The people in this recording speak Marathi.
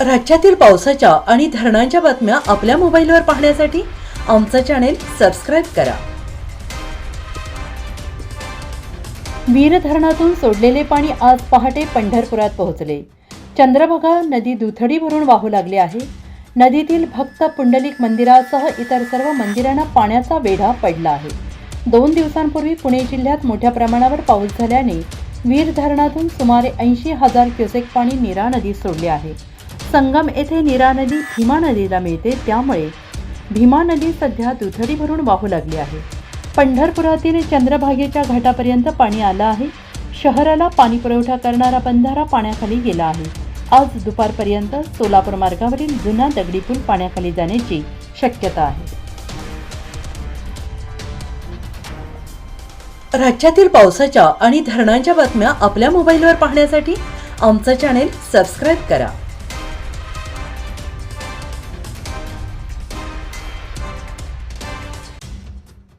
राज्यातील पावसाच्या आणि धरणांच्या बातम्या आपल्या मोबाईलवर पाहण्यासाठी आमचं चॅनेल सबस्क्राईब करा. वीर धरणातून सोडलेले पाणी आज पहाटे पंढरपुरात पोहोचले. चंद्रभागा नदी दुथडी भरून वाहू लागली आहे. नदीतील भक्त पुंडलिक मंदिरासह इतर सर्व मंदिरांना पाण्याचा वेढा पडला आहे. दोन दिवसांपूर्वी पुणे जिल्ह्यात मोठ्या प्रमाणावर पाऊस झाल्याने वीर धरणातून सुमारे ऐंशी हजार क्युसेक पाणी नीरा नदीत सोडले आहे. संगम येथे नीरा नदी भीमा नदीला मिळते. त्यामुळे भीमा नदी सध्या दुथडी भरून वाहू लागली आहे. पंढरपुरातील चंद्रभागेच्या घाटापर्यंत पाणी आलं आहे. शहराला पाणी पुरवठा करणारा बंधारा पाण्याखाली गेला आहे. आज दुपारपर्यंत सोलापूर मार्गावरील जुना दगडी पूल पाण्याखाली जाण्याची शक्यता आहे. राज्यातील पावसाच्या आणि धरणांच्या बातम्या आपल्या मोबाईलवर पाहण्यासाठी आमचं चॅनेल सबस्क्राईब करा.